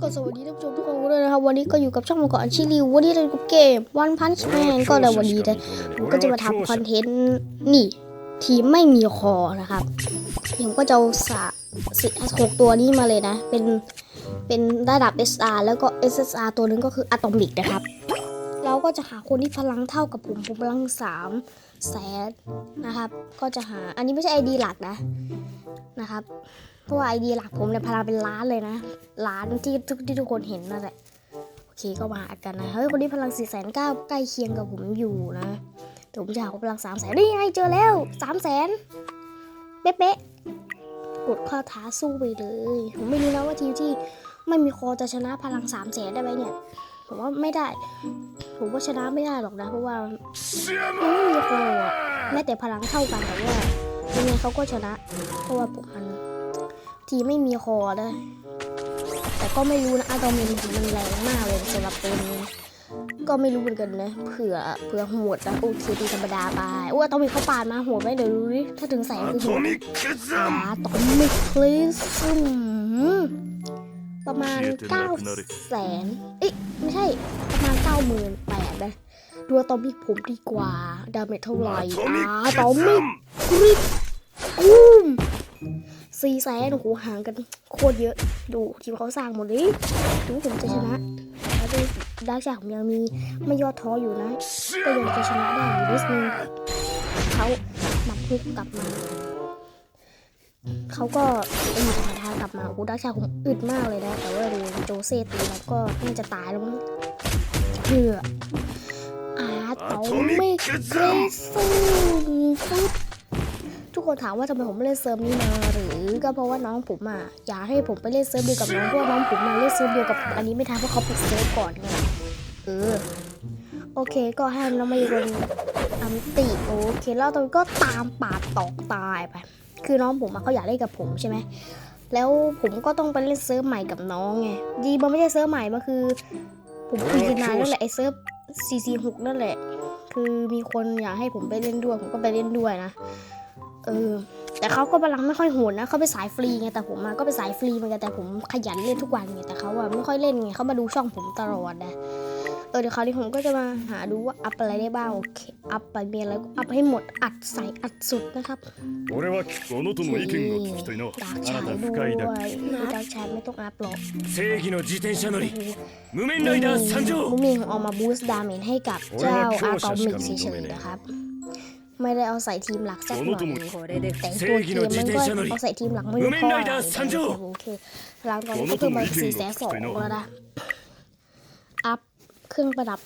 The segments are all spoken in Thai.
ก็สวัสดีท่านผู้ชมทุกคนด้วยนะครับ วันนี้ก็อยู่กับช่องมังกรชิลิววันนี้เราอยู่กับเกม One Punch Man ก็ในวันนี้นะผมก็จะมาทำคอนเทนต์นี่ ทีมไม่มีคอนะครับผมก็จะเอาสะสิหกตัวนี้มาเลยนะ เป็นเป็นระดับ SR แล้วก็ SSR ตัวหนึงก็คืออะตอมิกนะครับ เราก็จะหาคนที่พลังเท่ากับผมผมพลังสามแสนนะครับ ก็จะหาอันนี้ไม่ใช่ ID หลักนะนะครับ เพราะว่าไอเดียหลักผมเนี่ยพลังเป็นล้านเลยนะล้านที่ทุกที่ทุกคนเห็นนั่นแหละโอเคก็มาอัดกันนะเฮ้ยวันนี้พลัง4ี่แสนเก้าใกล้เคียงกับผมอยู่นะแต่ผมจะหาพลัง3ามแสนนี่ไงเจอแล้ว3ามแสนเป๊ะๆกดข้อท้าสู้ไปเลย ผมไม่รู้นะว่าทีมที่ไม่มีคอจะชนะพลัง3ามแสนได้ไหมเนี่ยผมว่าไม่ได้ ผมว่าชนะไม่ได้หรอกนะ เพราะว่ามันไม่มีคอแม้แต่พลังเท่ากันแต่ว่ายังไงเขาก็ชนะ เพราะว่าผมมัน ทีไม่มีคอเลยแต่ก็ไม่รู้นะอะตอมินมันแรงมากเลยสำหรับตัวนี้ก็ไม่รู้เหมือนกันนะเผื่อเผื่อโหดนะโอเคตีธรรมดาไปโอ้ยตองมีเข้าปานมาหัวไม่เดี๋ยวดูดิถ้าถึงแสงคือโหดอาตอมินคลิซึมประมาณเก้าแสนเอ๊ะไม่ใช่ประมาณเก้าหมื่นแปดนะดูตอมิกผมดีกว่าดาเมจเท่าไหร่อาตอมิกคลิปปุ้ม สี่แสนโอ้โหห่างกันโคตรเยอะ ดูทีมเขาสร้างหมดเลยดูผมจะชนะแล้วดูดาร์กชาผมยังมีไม่ย่อท้ออยู่นะ ก็ยังจะชนะได้อยู่นิดนึงเขาหมักฮุกกลับมา เขาก็มีทางทางกลับมาโอ้โหดาร์กชาผมอึดมากเลยนะ แต่ว่าดูโจเซ่ตีแล้วก็น่าจะตายแล้วมั้งเพื่ออาตอมิกเกรซิ่งฟุต ทุกคนถามว่าทำไมผมไม่เล่นเซิร์ฟนี้มาหรือก็เพราะว่าน้องผมอะอยากให้ผมไปเล่นเซิร์ฟเดียวกับน้องเพราะน้องผมมาเล่นเซิร์ฟเดียวกับอันนี้ไม่ทันเพราะเขาปิดเซิร์ฟก่อนไงเออโอเคก็ให้น้องมาลงอันติโอเคแล้วตอนนก็ตามปาดตอกตายไปคือน้องผมอะเขาอยากเล่นกับผมใช่ไหมแล้วผมก็ต้องไปเล่นเซิร์ฟใหม่กับน้องไงดีมันไม่ใช่เซิร์ฟใหม่มันคือ ผมคุยกันนานนั่นแหละไอเซิร์ฟ CC6 นั่นแหละ คือมีคนอยากให้ผมไปเล่นด้วยผมก็ไปเล่นด้วยนะ เออ แต่เขาก็บาลังไม่ค่อยโหดนะเขาไปสายฟรีไงแต่ผมอะก็ไปสายฟรีเหมือนกันแต่ผมขยันเล่นทุกวันไงแต่เขาอะไม่ค่อยเล่นไงเขามาดูช่องผมตลอดนะเออเดี๋ยวคราวนี้ผมก็จะมาหาดูว่าอัพอะไรได้บ้างโอเคอัพไปมีอะไรก็อัพให้หมดอัดใส่อัดสุดนะครับดาร์กชายด้วยดาร์กชายไม่ต้องอัพหรอกมูเมนของออกมาบูสต์ดาเมจให้กับเจ้าอาร์กอมิกเฉยๆนะครับ ไม่ได้เอาใส่ทีมหลักสักหน่อยแต่ตัวเกมมันก็เอาใส่ทีมหลักไม่พอโอเคหลังตอนนี้ก็เพิ่มาสี่แสนสองแล้วนะอัพเครื่องประดับ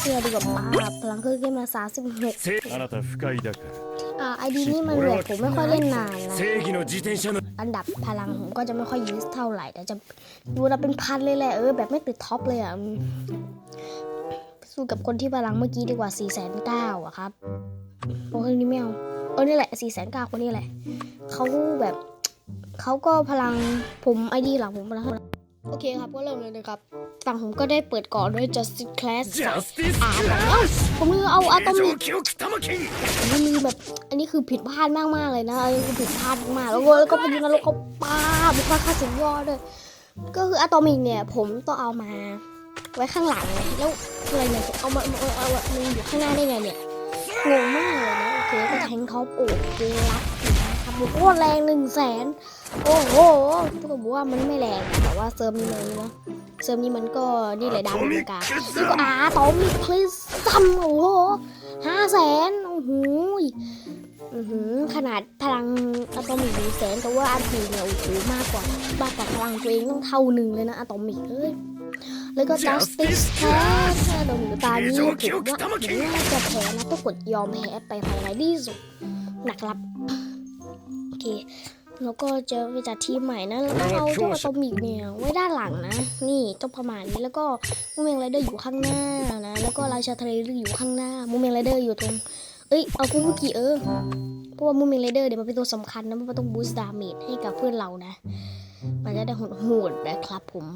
เสื้อดีกว่าป้าพลังเครื่องขึ้นมาสามสิบหกอาไอดีนี่มันแบบผมไม่ค่อยเล่นนานนะอันดับพลังผมก็จะไม่ค่อยยืดเท่าไหร่แต่จะดูเราเป็นพันเลยแหละเออแบบไม่ติดท็อปเลยอะสู้กับคนที่พลังเมื่อกี้ดีกว่า4ี่แสนเก้าอะครับ โอเคนี่ไม่เอาเออนี่แหละสี่แสนเก้าคนนี่แหละเขาแบบเขาก็พลังผมไอดีหลังผมพลังโอเคครับก็เริ่มเลยนะครับฝั่งผมก็ได้เปิดก่อนด้วย Justice Class สามเอ้าผมคือเอาอะตอมิกมันมีแบบอันนี้คือผิดพลาดมากมากเลยนะอันนี้คือผิดพลาดมากแล้วก็แล้วก็พยิงนรกเขาป้าบุคคลค่าสุดยอดเลยก็คืออะตอมิกเนี่ยผมต้องเอามา ไว้ข้างหลังแล้วอะไรเนี่ยเอามาเอามันอยู่ข้างหน้าได้ไงเนี่ย งงมากเลยนะโอเคก็แทงท็อปโอ้เกลักนะครับโอ้แรงหนึ่งแสนโอ้โหพวกผมว่ามันไม่แรงแต่ว่าเซิร์ฟนี้มันนะเซิร์ฟนี้มันก็นี่แหละดาวมีกานี่ก็อาตอมิกพลิสซัมโอ้โหห้าแสนโอ้โหขนาดพลังอะตอมิกหนึ่งแสนแต่ว่าอันตีเนี่ยโอ้โหมากกว่ามากกว่าพลังตัวเองต้องเท่าหนึ่งเลยนะอะตอมิกเอ้ย แล้วก็ justice class อะตอมิกตานี้ผมว่าผมน่าจะแพ้นะต้องกดยอมแพ้ไปภายในที่สุดนะครับ โอเค แล้วก็จะไปจัดทีมใหม่นะแล้วก็เอาตัวอะตอมิกเนี่ยไว้ด้านหลังนะ นี่ต้องประมาณนี้แล้วก็มูเมงไรเดอร์อยู่ข้างหน้านะ แล้วก็ราชาทะเลอยู่ข้างหน้ามูเมงไรเดอร์อยู่ตรง เอ้ย เอาฟูบุกิเออ เพราะว่ามูมิงไรเดอร์เดี๋ยวมันเป็นตัวสำคัญนะ มันต้องบูสต์ดาเมจให้กับเพื่อนเรานะ มันจะได้โหดหดนะครับผม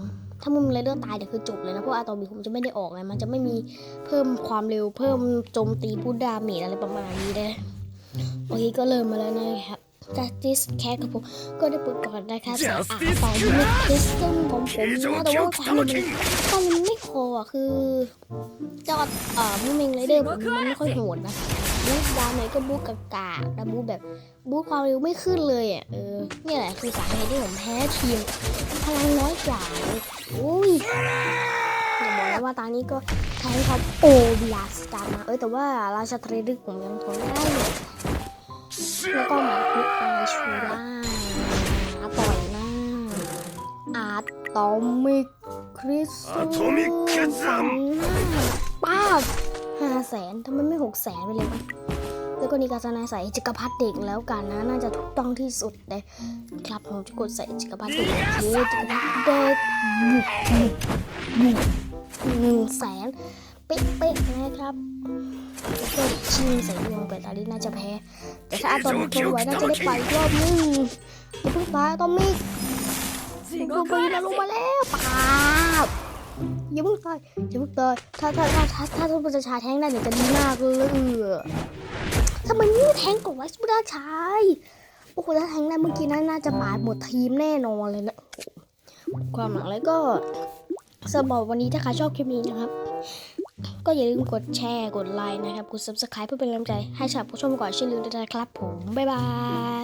ถ้ามุมไรเดอร์ตายเดี๋ยวคือจบเลยนะ เพราะอาตอมบีผมจะไม่ได้ออกเลยมันจะไม่มีเพิ่มความเร็วเพิ่มโจมตีพูดดาเมจอะไรประมาณนี้นะโอเคก็เริ่มมาแล้วนะครับจัสติสแคร์กับผมก็ได้เปิดก่อนนะครับอาต่อที่เมทิสซึ่งผมผมนะแต่ว่าตวามมันความมัไม่พออะคือจอดเอ่อมูเมงไเดอร์ผมมันไม่ค่อยโหดนะ บูฟดาวไหนก็บู๊กากาแล้วบูฟแบบบูฟความเร็วไม่ขึ้นเลยอะเออเนี่ยแหละคือสาเหตุที่ผมแพ้ทีมพลังน้อยกว่าอุ้ยอย่าบอกนะว่าตอนนี้ก็ใช้ขาโอบิอาสตามาเออแต่ว่าราชาทรีดึกผมยังทนได้อยู่แล้วก็มาคุกอาชูร่าต่อยหน้าอะตอมิกคริสตัลหน้าป้าบ ห้าแสนทำไมไม่หกแสนไปเลยวะแล้วก็นี่การนาใส่จักรพรรดิเด็กแล้วกันนะน่าจะถูกต้องที่สุดเลยครับผมจะกดใส่จักรพรรดิเด็กเยจักรพรรดิเด็กบุกบุกบุกหนึ่งแสนเป๊ะๆนะครับแล้วก็ชิงใส่ดวงไปตาลีน่าจะแพ้ แต่ถ้าอาตอมิกทนไหวน่าจะได้ไปอีกรอบนึงอย่าเพิ่งตายอาตอมิกดูไปนะลงมาแล้วป้าบ อย่าเพิ่งตายอย่าเพิ่งตายถ้าถ้าถ้าถ้าถ้าทุกประชาแทงได้เนี่ยจะดีมากเลยทำไมไม่แทงกับไวส์บุดาชายโอ้โหถ้าแทงได้เมื่อกี้นั้นน่าจะปาดหมดทีมแน่นอนเลยนะความหลังแล้วก็สำหรับวันนี้ถ้าใครชอบคลิปนี้นะครับ ก็อย่าลืมกดแชร์กดไลค์นะครับ กด subscribe เพื่อเป็นกำลังใจให้ชาวผู้ชมก่อนเช่นลืมด้วยนะครับผม บ๊ายบาย